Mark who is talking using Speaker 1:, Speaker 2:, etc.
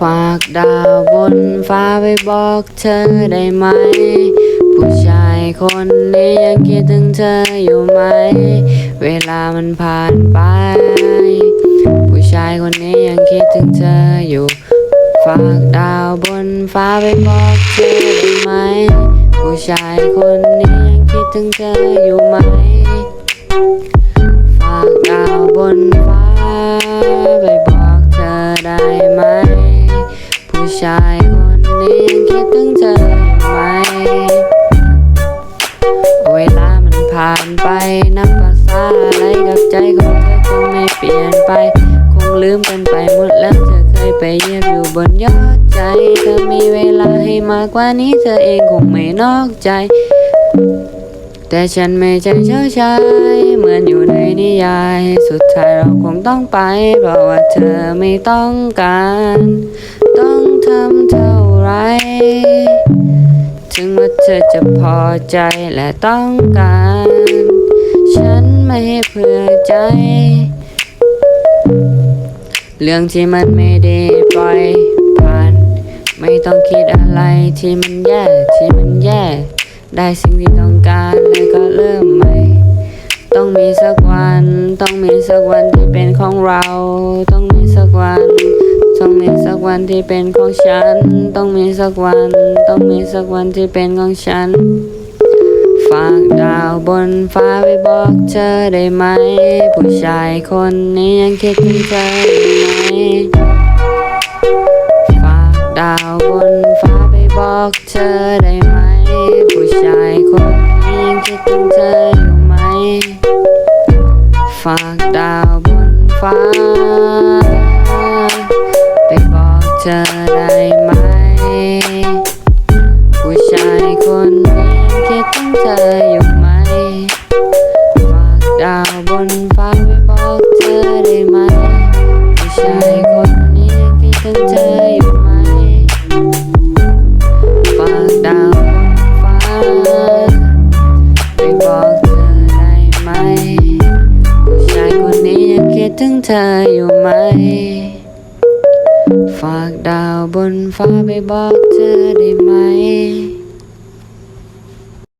Speaker 1: ฝากดาวบนฟ้าไปบอกเธอได้ไหม ผู้ชายคนนี้ยังคิดถึงเธออยู่ไหม เวลามันผ่านไป ผู้ชายคนนี้ยังคิดถึงเธออยู่ ฝากดาวบนฟ้าไปบอกเธอได้ไหม ผู้ชายคนนี้ยังคิดถึงเธออยู่ไหม ฝากดาวบนฟ้าไปบอกเธอได้ไหม ชายคนนี้ยังคิดถึงเธออยู่ไหม เวลามันผ่านไปนับภาษาอะไรกับใจของเธอคงไม่เปลี่ยนไป คงลืมกันไปหมดแล้วเธอเคยไปเยี่ยบอยู่บนยอดใจเธอมีเวลาให้มากกว่านี้เธอเองคงไม่นอกใจ แต่ฉันไม่ใช่เจ้าชายเหมือนอยู่ในนิยาย สุดท้ายเราคงต้องไป เพราะว่าเธอไม่ต้องการ ต้อง ทำเท่าไร ถึงว่าเธอจะพอใจและต้องการ ฉันไม่ให้เผื่อใจ เรื่องที่มันไม่ได้ปล่อยผ่าน ไม่ต้องคิดอะไรที่มันแย่ที่มันแย่ ได้สิ่งที่ต้องการแล้วก็เริ่มใหม่ต้องมีสักวัน ต้องมีสักวันที่เป็นของเรา ต้องมีสักวัน ต้องมี วันที่เป็นของฉัน ต้องมีสักวัน ต้องมีสักวันที่เป็นของฉัน ฝากดาวบนฟ้าไปบอกเธอได้ไหม ผู้ชายคนนี้ยังคิดถึงเธออยู่ไหม ฝากดาวบนฟ้าไปบอกเธอได้ไหม ผู้ชายคนนี้ยังคิดถึงเธออยู่ไหม ฝากดาวบนฟ้า เธอได้ไหม ผู้ชายคนนี้ยังคิดถึงเธออยู่ไหมฝากดาวบนฟ้าไปบอกเธอได้ไหม ผู้ชายคนนี้ยังคิดถึงเธออยู่ไหมฝากดาวบนฟ้าไปบอกเธอได้ไหมผู้ชายคนนี้ยังคิดถึงเธออยู่ไหม ฝากดาวบนฟ้าไปบอกเธอได้ไหม